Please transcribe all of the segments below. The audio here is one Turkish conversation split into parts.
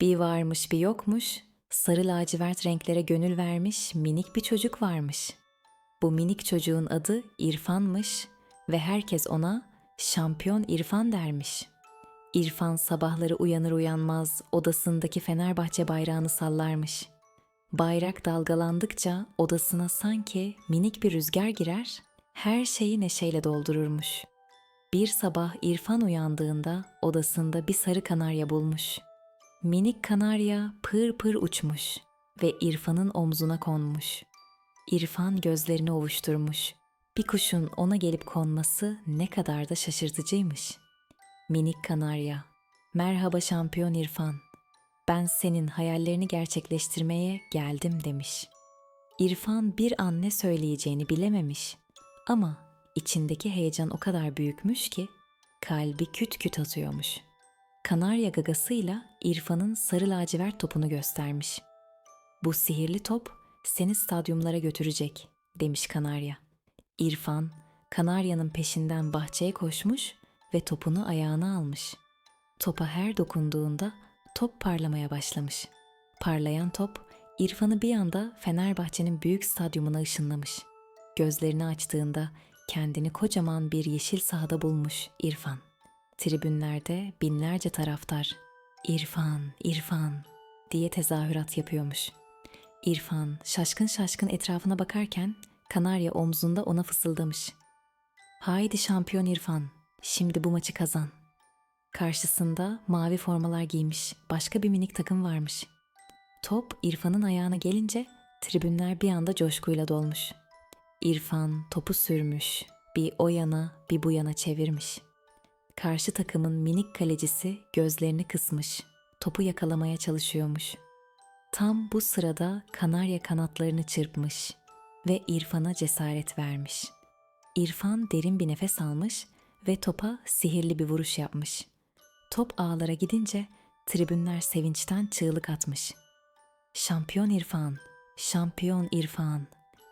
Bir varmış bir yokmuş, sarı lacivert renklere gönül vermiş minik bir çocuk varmış. Bu minik çocuğun adı İrfan'mış ve herkes ona şampiyon İrfan dermiş. İrfan sabahları uyanır uyanmaz odasındaki Fenerbahçe bayrağını sallarmış. Bayrak dalgalandıkça odasına sanki minik bir rüzgar girer, her şeyi neşeyle doldururmuş. Bir sabah İrfan uyandığında odasında bir sarı kanarya bulmuş. Minik kanarya pır pır uçmuş ve İrfan'ın omzuna konmuş. İrfan gözlerini ovuşturmuş. Bir kuşun ona gelip konması ne kadar da şaşırtıcıymış. Minik kanarya, merhaba şampiyon İrfan. Ben senin hayallerini gerçekleştirmeye geldim demiş. İrfan bir an ne söyleyeceğini bilememiş. Ama içindeki heyecan o kadar büyükmüş ki kalbi küt küt atıyormuş. Kanarya gagasıyla İrfan'ın sarı lacivert topunu göstermiş. Bu sihirli top seni stadyumlara götürecek demiş Kanarya. İrfan, Kanarya'nın peşinden bahçeye koşmuş ve topunu ayağına almış. Topa her dokunduğunda top parlamaya başlamış. Parlayan top İrfan'ı bir anda Fenerbahçe'nin büyük stadyumuna ışınlamış. Gözlerini açtığında kendini kocaman bir yeşil sahada bulmuş İrfan. Tribünlerde binlerce taraftar İrfan, İrfan diye tezahürat yapıyormuş. İrfan şaşkın şaşkın etrafına bakarken Kanarya omzunda ona fısıldamış. Haydi şampiyon İrfan, şimdi bu maçı kazan. Karşısında mavi formalar giymiş başka bir minik takım varmış. Top İrfan'ın ayağına gelince tribünler bir anda coşkuyla dolmuş. İrfan topu sürmüş, bir o yana bir bu yana çevirmiş. Karşı takımın minik kalecisi gözlerini kısmış, topu yakalamaya çalışıyormuş. Tam bu sırada kanarya kanatlarını çırpmış ve İrfan'a cesaret vermiş. İrfan derin bir nefes almış ve topa sihirli bir vuruş yapmış. Top ağlara gidince tribünler sevinçten çığlık atmış. Şampiyon İrfan, şampiyon İrfan.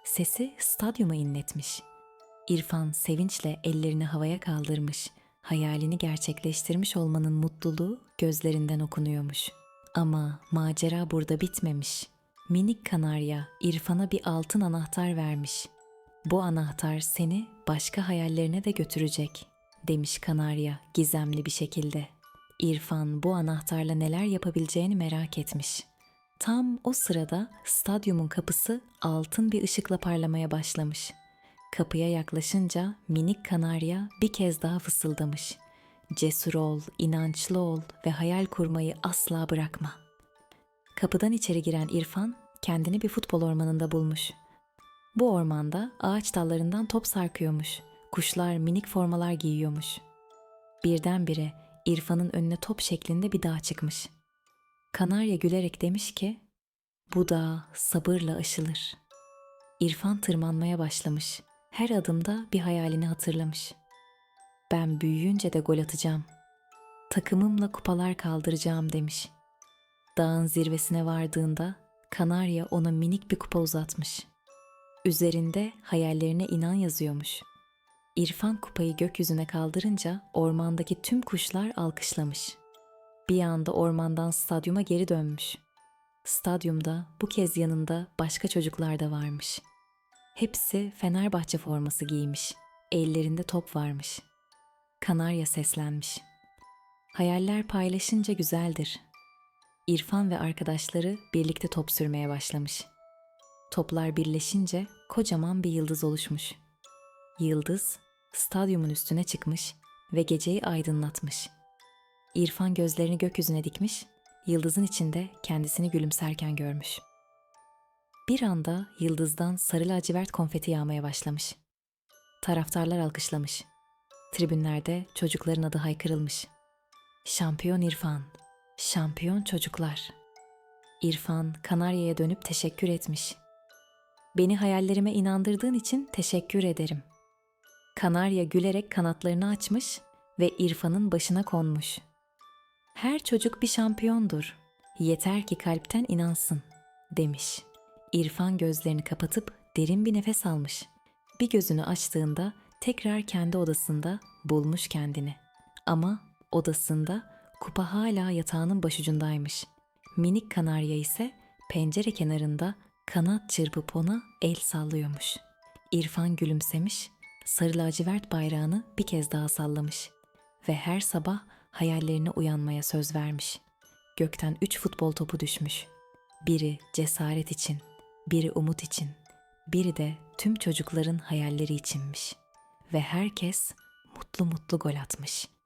Sesi stadyuma inletmiş. İrfan sevinçle ellerini havaya kaldırmış. Hayalini gerçekleştirmiş olmanın mutluluğu gözlerinden okunuyormuş. Ama macera burada bitmemiş. Minik kanarya İrfan'a bir altın anahtar vermiş. Bu anahtar seni başka hayallerine de götürecek, demiş kanarya gizemli bir şekilde. İrfan bu anahtarla neler yapabileceğini merak etmiş. Tam o sırada stadyumun kapısı altın bir ışıkla parlamaya başlamış. Kapıya yaklaşınca minik kanarya bir kez daha fısıldamış. Cesur ol, inançlı ol ve hayal kurmayı asla bırakma. Kapıdan içeri giren İrfan kendini bir futbol ormanında bulmuş. Bu ormanda ağaç dallarından top sarkıyormuş. Kuşlar minik formalar giyiyormuş. Birdenbire İrfan'ın önüne top şeklinde bir dağ çıkmış. Kanarya gülerek demiş ki, bu dağ sabırla aşılır. İrfan tırmanmaya başlamış. Her adımda bir hayalini hatırlamış. Ben büyüyünce de gol atacağım. Takımımla kupalar kaldıracağım demiş. Dağın zirvesine vardığında Kanarya ona minik bir kupa uzatmış. Üzerinde hayallerine inan yazıyormuş. İrfan kupayı gökyüzüne kaldırınca ormandaki tüm kuşlar alkışlamış. Bir anda ormandan stadyuma geri dönmüş. Stadyumda bu kez yanında başka çocuklar da varmış. Hepsi Fenerbahçe forması giymiş. Ellerinde top varmış. Kanarya seslenmiş. Hayaller paylaşınca güzeldir. İrfan ve arkadaşları birlikte top sürmeye başlamış. Toplar birleşince kocaman bir yıldız oluşmuş. Yıldız stadyumun üstüne çıkmış ve geceyi aydınlatmış. İrfan gözlerini gökyüzüne dikmiş, yıldızın içinde kendisini gülümserken görmüş. Bir anda yıldızdan sarı lacivert konfeti yağmaya başlamış. Taraftarlar alkışlamış. Tribünlerde çocukların adı haykırılmış. Şampiyon İrfan, şampiyon çocuklar. İrfan Kanarya'ya dönüp teşekkür etmiş. Beni hayallerime inandırdığın için teşekkür ederim. Kanarya gülerek kanatlarını açmış ve İrfan'ın başına konmuş. Her çocuk bir şampiyondur. Yeter ki kalpten inansın, demiş. İrfan gözlerini kapatıp derin bir nefes almış. Bir gözünü açtığında tekrar kendi odasında bulmuş kendini. Ama odasında kupa hala yatağının başucundaymış. Minik kanarya ise pencere kenarında kanat çırpıp ona el sallıyormuş. İrfan gülümsemiş, sarı lacivert bayrağını bir kez daha sallamış ve her sabah hayallerine uyanmaya söz vermiş. Gökten üç futbol topu düşmüş. Biri cesaret için, biri umut için, biri de tüm çocukların hayalleri içinmiş. Ve herkes mutlu mutlu gol atmış.''